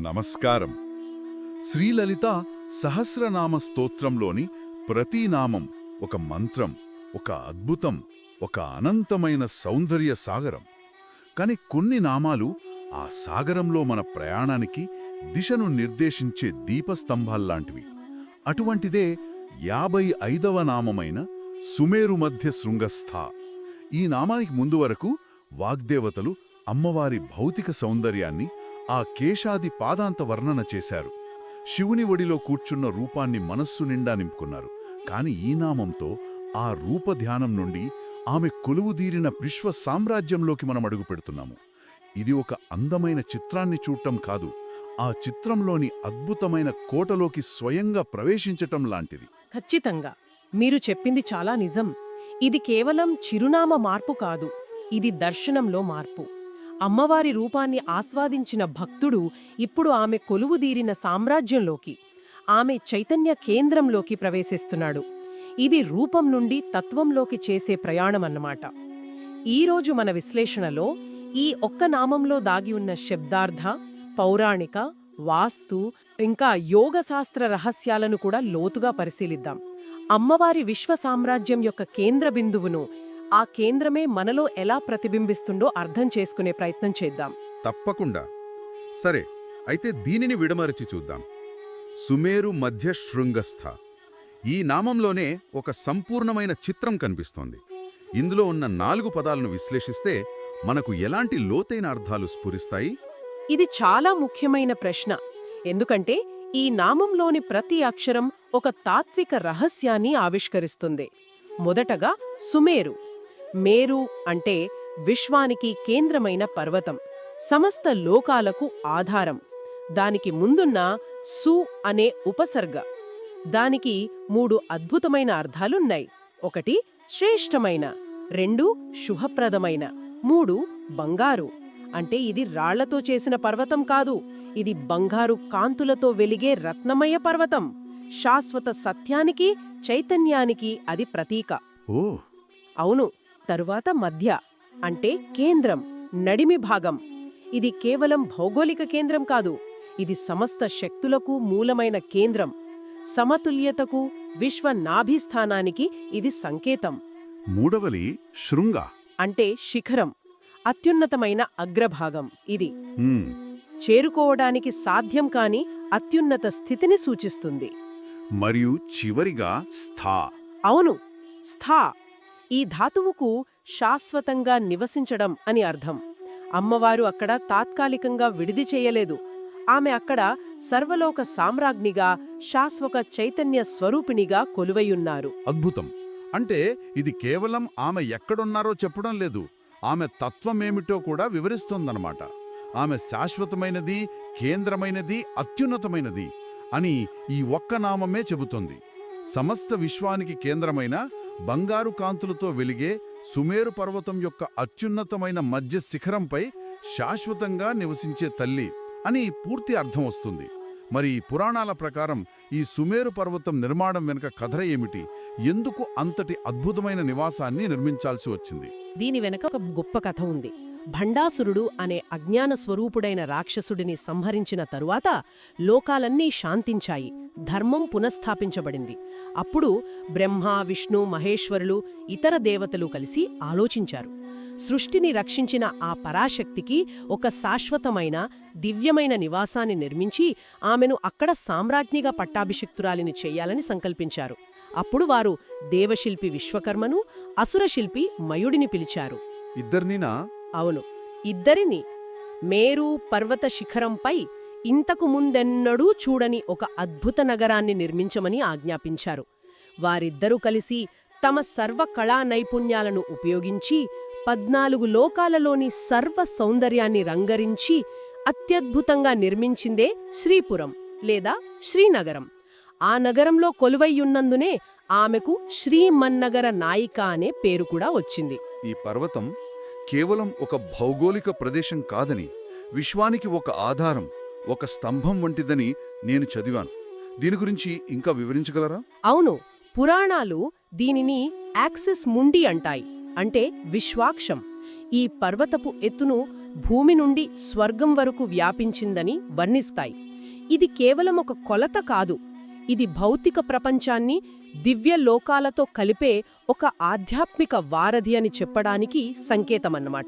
నమస్కారం. శ్రీలలిత సహస్రనామ స్తోత్రంలోని ప్రతి నామం ఒక మంత్రం ఒక అద్భుతం ఒక అనంతమైన సౌందర్య సాగరం. కాని కొన్ని నామాలు ఆ సాగరంలో మన ప్రయాణానికి దిశను నిర్దేశించే దీపస్తంభాల్లాంటివి. అటువంటిదే యాభై ఐదవ నామమైన సుమేరు మధ్య శృంగస్థ. ఈ నామానికి ముందు వరకు వాగ్దేవతలు అమ్మవారి భౌతిక సౌందర్యాన్ని ఆ కేశాది పాదాంత వర్ణన చేశారు. శివుని ఒడిలో కూర్చున్న రూపాన్ని మనస్సు నిండా నింపుకున్నారు. కాని ఈ నామంతో ఆ రూపధ్యానం నుండి ఆమె కొలువుదీరిన విశ్వ సామ్రాజ్యంలోకి మనం అడుగు పెడుతున్నాము. ఇది ఒక అందమైన చిత్రాన్ని చూడటం కాదు ఆ చిత్రంలోని అద్భుతమైన కోటలోకి స్వయంగా ప్రవేశించటం లాంటిది. ఖచ్చితంగా. మీరు చెప్పింది చాలా నిజం. ఇది కేవలం చిరునామ మార్పు కాదు ఇది దర్శనంలో మార్పు. అమ్మవారి రూపాన్ని ఆస్వాదించిన భక్తుడు ఇప్పుడు ఆమె కొలువుదీరిన సామ్రాజ్యంలోకి ఆమె చైతన్య కేంద్రంలోకి ప్రవేశిస్తున్నాడు. ఇది రూపం నుండి తత్వంలోకి చేసే ప్రయాణమన్నమాట. ఈరోజు మన విశ్లేషణలో ఈ ఒక్క నామంలో దాగి ఉన్న శబ్దార్థ పౌరాణిక వాస్తు ఇంకా యోగశాస్త్ర రహస్యాలను కూడా లోతుగా పరిశీలిద్దాం. అమ్మవారి విశ్వ సామ్రాజ్యం యొక్క కేంద్ర బిందువును ఆ కేంద్రమే మనలో ఎలా ప్రతిబింబిస్తుందో అర్థం చేసుకునే ప్రయత్నం చేద్దాం. తప్పకుండా. సరే అయితే దీనిని విడమరచి చూద్దాం. సుమేరు మధ్య శృంగస్థ. ఈ నామంలోనే ఒక సంపూర్ణమైన చిత్రం కనిపిస్తోంది. ఇందులో ఉన్న నాలుగు పదాలను విశ్లేషిస్తే మనకు ఎలాంటి లోతైన అర్థాలు స్ఫురిస్తాయి? ఇది చాలా ముఖ్యమైన ప్రశ్న. ఎందుకంటే ఈ నామంలోని ప్రతి అక్షరం ఒక తాత్విక రహస్యాన్ని ఆవిష్కరిస్తుంది. మొదటగా సుమేరు. మేరు అంటే విశ్వానికి కేంద్రమైన పర్వతం సమస్త లోకాలకు ఆధారం. దానికి ముందున్న సు అనే ఉపసర్గ. దానికి మూడు అద్భుతమైన అర్థాలున్నాయి. ఒకటి శ్రేష్టమైన రెండు శుభప్రదమైన మూడు బంగారు. అంటే ఇది రాళ్ళతో చేసిన పర్వతం కాదు ఇది బంగారు కాంతులతో వెలిగే రత్నమయ పర్వతం. శాశ్వత సత్యానికి చైతన్యానికి అది ప్రతీక. ఓ! అవును. తరువాత మధ్య అంటే కేంద్రం నడిమి భాగం. ఇది కేవలం భౌగోళిక కేంద్రం కాదు ఇది సమస్త శక్తులకు మూలమైన కేంద్రం. సమతుల్యతకు విశ్వ నాభిస్థానానికి ఇది సంకేతం. మూడవది శృంగ. అంటే శిఖరం అత్యున్నతమైన అగ్రభాగం ఇది. చేరుకోవడానికి సాధ్యం కాని అత్యున్నత స్థితిని సూచిస్తుంది. మరియు చివరిగా స్థా. అవును స్థా. ఈ ధాతువుకు శాశ్వతంగా నివసించడం అని అర్థం. అమ్మవారు అక్కడ తాత్కాలికంగా విడిది చేయలేదు. ఆమె అక్కడ సర్వలోక సామ్రాజ్ఞిగా శాశ్వత చైతన్య స్వరూపిణిగా కొలువయున్నారు. అద్భుతం. అంటే ఇది కేవలం ఆమె ఎక్కడున్నారో చెప్పడం లేదు. ఆమె తత్వమేమిటో కూడా వివరిస్తోందనమాట ఆమె శాశ్వతమైనది కేంద్రమైనది అత్యున్నతమైనది అని ఈ ఒక్క నామమే చెబుతోంది. సమస్త విశ్వానికి కేంద్రమైన బంగారు కాంతులతో వెలిగే సుమేరు పర్వతం యొక్క అత్యున్నతమైన మధ్య శిఖరంపై శాశ్వతంగా నివసించే తల్లి అని పూర్తి అర్థం వస్తుంది. మరి పురాణాల ప్రకారం ఈ సుమేరు పర్వతం నిర్మాణం వెనుక కథ ఏమిటి? ఎందుకు అంతటి అద్భుతమైన నివాసాన్ని నిర్మించాల్సి వచ్చింది? దీని వెనక ఒక గొప్ప కథ ఉంది. భండాసురుడు అనే అజ్ఞాన స్వరూపుడైన రాక్షసుడిని సంహరించిన తరువాత లోకాలన్నీ శాంతించాయి ధర్మం పునఃస్థాపించబడింది. అప్పుడు బ్రహ్మ విష్ణు మహేశ్వరులు ఇతర దేవతలు కలిసి ఆలోచించారు. సృష్టిని రక్షించిన ఆ పరాశక్తికి ఒక శాశ్వతమైన దివ్యమైన నివాసాన్ని నిర్మించి ఆమెను అక్కడ సామ్రాజ్ఞిగా పట్టాభిషిక్తురాలిని చెయ్యాలని సంకల్పించారు. అప్పుడు వారు దేవశిల్పి విశ్వకర్మను అసురశిల్పి మయుడిని పిలిచారు. ఇద్దరినీనా అవును. ఇద్దరిని మేరు పర్వత శిఖరంపై ఇంతకు ముందెన్నడూ చూడని ఒక అద్భుత నగరాన్ని నిర్మించమని ఆజ్ఞాపించారు. వారిద్దరూ కలిసి తమ సర్వ కళా నైపుణ్యాలను ఉపయోగించి పద్నాలుగు లోకాలలోని సర్వ సౌందర్యాన్ని రంగరించి అత్యద్భుతంగా నిర్మించిందే శ్రీపురం లేదా శ్రీనగరం. ఆ నగరంలో కొలువయ్యున్నందునే ఆమెకు శ్రీమన్నగర నాయిక అనే పేరు కూడా వచ్చింది. ఈ పర్వతం కేవలం ఒక భౌగోళిక ప్రదేశం కాదని విశ్వానికి ఒక ఆధారం ఒక స్తంభం వంటిదని నేను చదివాను. దీని గురించి ఇంకా వివరించగలరా? అవును. పురాణాలు దీనిని యాక్సిస్ ముండి అంటాయి అంటే విశ్వాక్షం. ఈ పర్వతపు ఎత్తును భూమి నుండి స్వర్గం వరకు వ్యాపించిందని వర్ణిస్తాయి. ఇది కేవలం ఒక కొలత కాదు ఇది భౌతిక ప్రపంచాన్ని దివ్య లోకాలతో కలిపే ఒక ఆధ్యాత్మిక వారధి అని చెప్పడానికి సంకేతమన్నమాట.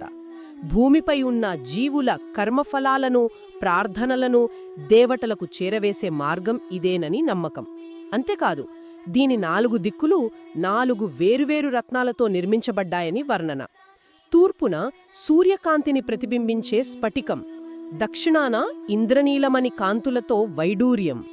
భూమిపై ఉన్న జీవుల కర్మఫలాలను ప్రార్థనలను దేవతలకు చేరవేసే మార్గం ఇదేనని నమ్మకం. అంతేకాదు దీని నాలుగు దిక్కులు నాలుగు వేరువేరు రత్నాలతో నిర్మించబడ్డాయని వర్ణన. తూర్పున సూర్యకాంతిని ప్రతిబింబించే స్ఫటికం దక్షిణాన ఇంద్రనీలమణి కాంతులతో వైడూర్యం.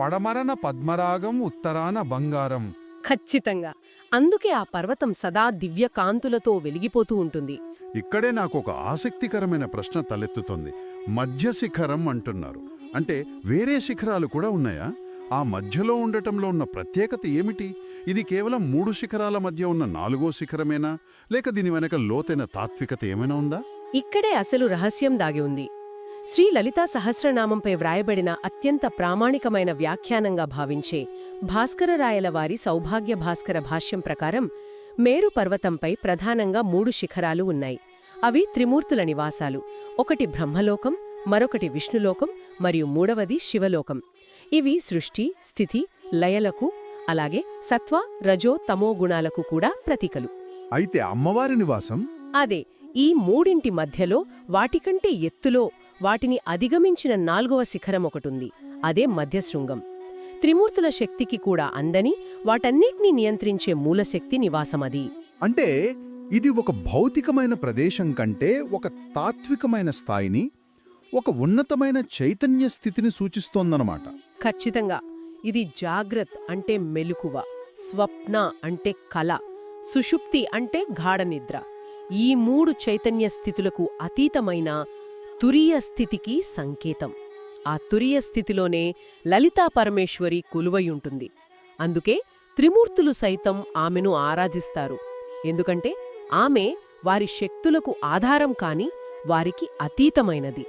పడమరన పద్మరాగం ఉత్తరాన బంగారం. ఖచ్చితంగా. అందుకే ఆ పర్వతం సదా దివ్య కాంతులతో వెలిగిపోతూ ఉంటుంది. ఇక్కడే నాకు ఒక ఆసక్తికరమైన ప్రశ్న తలెత్తుతోంది. మధ్య శిఖరం అంటున్నారు. అంటే వేరే శిఖరాలు కూడా ఉన్నాయా? ఆ మధ్యలో ఉండటంలో ఉన్న ప్రత్యేకత ఏమిటి? ఇది కేవలం మూడు శిఖరాల మధ్య ఉన్న నాలుగో శిఖరమేనా? లేక దీని వెనక లోతైన తాత్వికత ఏమైనా ఉందా? ఇక్కడే అసలు రహస్యం దాగి ఉంది. శ్రీ లలితా సహస్రనామంపై వ్రాయబడిన అత్యంత ప్రామాణికమైన వ్యాఖ్యానంగా భావించే భాస్కరరాయల వారి సౌభాగ్య భాస్కర భాష్యం ప్రకారం మేరు పర్వతంపై ప్రధానంగా మూడు శిఖరాలు ఉన్నాయి. అవి త్రిమూర్తుల నివాసాలు. ఒకటి బ్రహ్మలోకం మరొకటి విష్ణులోకం మరియు మూడవది శివలోకం. ఇవి సృష్టి స్థితి లయలకు అలాగే సత్వ రజో తమో గుణాలకు కూడా ప్రతీకలు. అయితే అమ్మవారి నివాసం? అదే ఈ మూడింటి మధ్యలో వాటికంటే ఎత్తులో వాటిని అధిగమించిన నాల్గవ శిఖరం ఒకటుంది అదే మధ్యశృంగం. త్రిమూర్తుల శక్తికి కూడా అందని వాటన్నిటినీ నియంత్రించే మూలశక్తి నివాసమది అంటే ఇది ఒక భౌతికమైన ప్రదేశం కంటే ఒక తాత్వికమైన స్థాయిని ఒక ఉన్నతమైన చైతన్య స్థితిని సూచిస్తోందన్నమాట. ఖచ్చితంగా. ఇది జాగ్రత్ అంటే మెలకువ స్వప్న అంటే కల సుషుప్తి అంటే గాఢనిద్ర ఈ మూడు చైతన్య స్థితులకు అతీతమైన తురియ స్థితికి సంకేతం. ఆ తురియ స్థితిలోనే లలితా పరమేశ్వరి కొలువయుంటుంది. అందుకే త్రిమూర్తులు సైతం ఆమెను ఆరాధిస్తారు. ఎందుకంటే ఆమె వారి శక్తులకు ఆధారం కాని వారికి అతీతమైనది.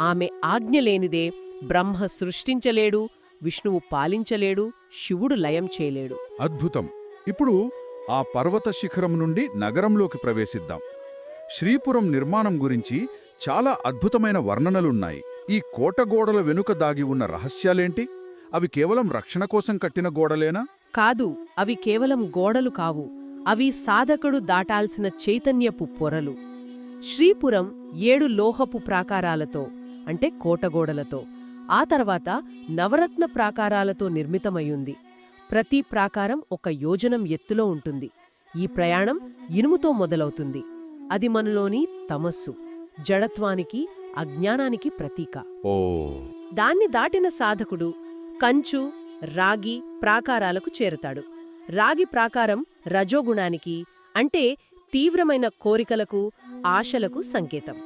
ఆమె ఆజ్ఞ లేనిదే బ్రహ్మ సృష్టించలేడు విష్ణువు పాలించలేడు శివుడు లయం చేయలేడు. అద్భుతం. ఇప్పుడు ఆ పర్వత శిఖరం నుండి నగరంలోకి ప్రవేశిద్దాం. శ్రీపురం నిర్మాణం గురించి చాలా అద్భుతమైన వర్ణనలున్నాయి. ఈ కోట గోడల వెనుక దాగి ఉన్న రహస్యాలేంటి? అవి కేవలం రక్షణ కోసం కట్టిన గోడలేనా? కాదు అవి కేవలం గోడలు కావు. అవి సాధకుడు దాటాల్సిన చైతన్యపు పొరలు. శ్రీపురం ఏడు లోహపు ప్రాకారాలతో అంటే కోటగోడలతో ఆ తర్వాత నవరత్న ప్రాకారాలతో నిర్మితమయ్యుంది. ప్రతి ప్రాకారం ఒక యోజనం ఎత్తులో ఉంటుంది. ఈ ప్రయాణం ఇనుముతో మొదలవుతుంది. అది మనలోని తమస్సు. జడత్వానికి అజ్ఞానానికి ప్రతీక. ఓ. దాన్ని దాటిన సాధకుడు కంచు రాగి ప్రాకారాలకు చేరతాడు. రాగి ప్రాకారం రజోగుణానికి అంటే తీవ్రమైన కోరికలకు ఆశలకు సంకేతం.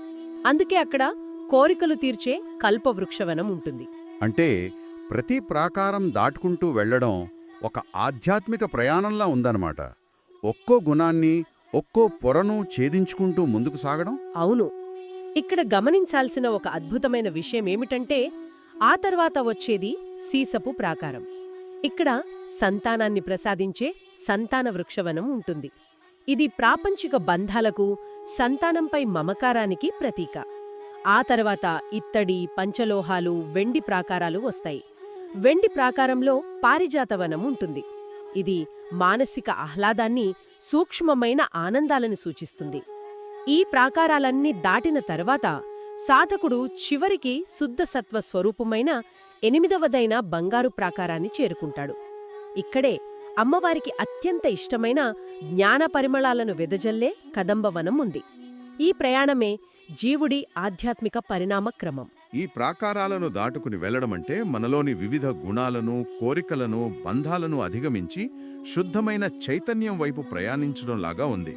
అందుకే అక్కడ కోరికలు తీర్చే కల్పవృక్షవనం ఉంటుంది. అంటే ప్రతి ప్రాకారం దాటుకుంటూ వెళ్ళడం ఒక ఆధ్యాత్మిక ప్రయాణంలా ఉందన్నమాట. ఒక్కో గుణాన్ని ఒక్కో పొరను ఛేదించుకుంటూ ముందుకు సాగడం? అవును. ఇక్కడ గమనించాల్సిన ఒక అద్భుతమైన విషయం ఏమిటంటే ఆ తర్వాత వచ్చేది సీసపు ప్రాకారం. ఇక్కడ సంతానాన్ని ప్రసాదించే సంతాన వృక్షవనం ఉంటుంది. ఇది ప్రాపంచిక బంధాలకు సంతానంపై మమకారానికి ప్రతీక. ఆ తర్వాత ఇత్తడి పంచలోహాలు వెండి ప్రాకారాలు వస్తాయి. వెండి ప్రాకారంలో పారిజాతవనం ఉంటుంది. ఇది మానసిక ఆహ్లాదాన్ని సూక్ష్మమైన ఆనందాలను సూచిస్తుంది. ఈ ప్రాకారాలన్నీ దాటిన తర్వాత సాధకుడు చివరికి శుద్ధసత్వ స్వరూపమైన ఎనిమిదవదైన బంగారు ప్రాకారాన్ని చేరుకుంటాడు. ఇక్కడే అమ్మవారికి అత్యంత ఇష్టమైన జ్ఞాన పరిమళాలను వెదజల్లే కదంబవనం ఉంది. ఈ ప్రయాణమే జీవుడి ఆధ్యాత్మిక పరిణామ క్రమం. ఈ ప్రాకారాలను దాటుకుని వెళ్ళడమంటే మనలోని వివిధ గుణాలను కోరికలను బంధాలను అధిగమించి శుద్ధమైన చైతన్యం వైపు ప్రయాణించడంలాగా ఉంది.